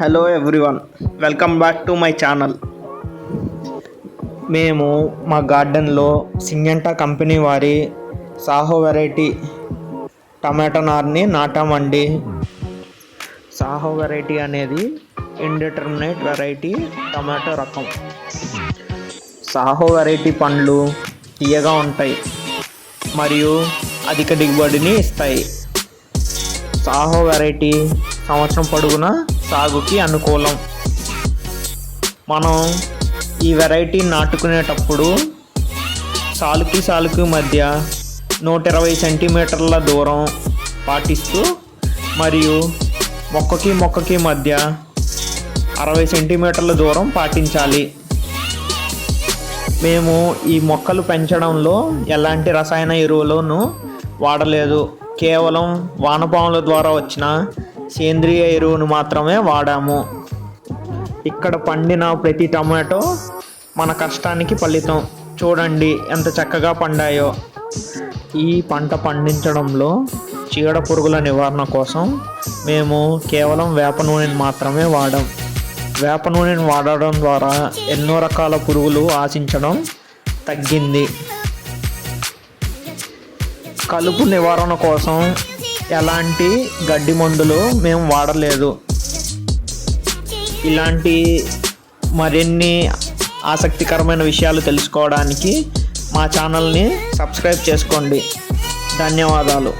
Hello everyone welcome back to my channel మేము మా గార్డెన్లో సింగంటా కంపెనీ వారి సాహో వెరైటీ టమాటో నార్ని నాటామండి సాహో వెరైటీ అనేది ఇండిటర్మినేట్ వెరైటీ టమాటో రకం. సాహో వెరైటీ పండ్లు తీయగా ఉంటాయి మరియు అధిక దిగుబడిని ఇస్తాయి. సాహో వెరైటీ సంవత్సరం పొడుగునా సాగుకి అనుకూలం. మనం ఈ వెరైటీ నాటుకునేటప్పుడు సాలుకి సాలుకి మధ్య నూట ఇరవై సెంటీమీటర్ల దూరం పాటిస్తూ మరియు మొక్కకి మొక్కకి మధ్య అరవై సెంటీమీటర్ల దూరం పాటించాలి. మేము ఈ మొక్కలు పెంచడంలో ఎలాంటి రసాయన ఎరువులను వాడలేదు. కేవలం వానపాముల ద్వారా వచ్చిన సేంద్రియ ఎరువును మాత్రమే వాడాము. ఇక్కడ పండిన ప్రతి టమాటో మన కష్టానికి ఫలితం. చూడండి ఎంత చక్కగా పండాయో. ఈ పంట పండించడంలో చీడ పురుగుల నివారణ కోసం మేము కేవలం వేప నూనెని మాత్రమే వాడాం. వేప నూనెను వాడడం ద్వారా ఎన్నో రకాల పురుగులు ఆశించడం తగ్గింది. కలుపు నివారణ కోసం ఎలాంటి గడ్డి మందులు మేము వాడలేదు. ఇలాంటి మరిన్ని ఆసక్తికరమైన విషయాలు తెలుసుకోవడానికి మా ఛానల్ని సబ్స్క్రైబ్ చేసుకోండి. ధన్యవాదాలు.